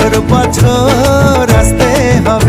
বছর বছর আসতে হবে।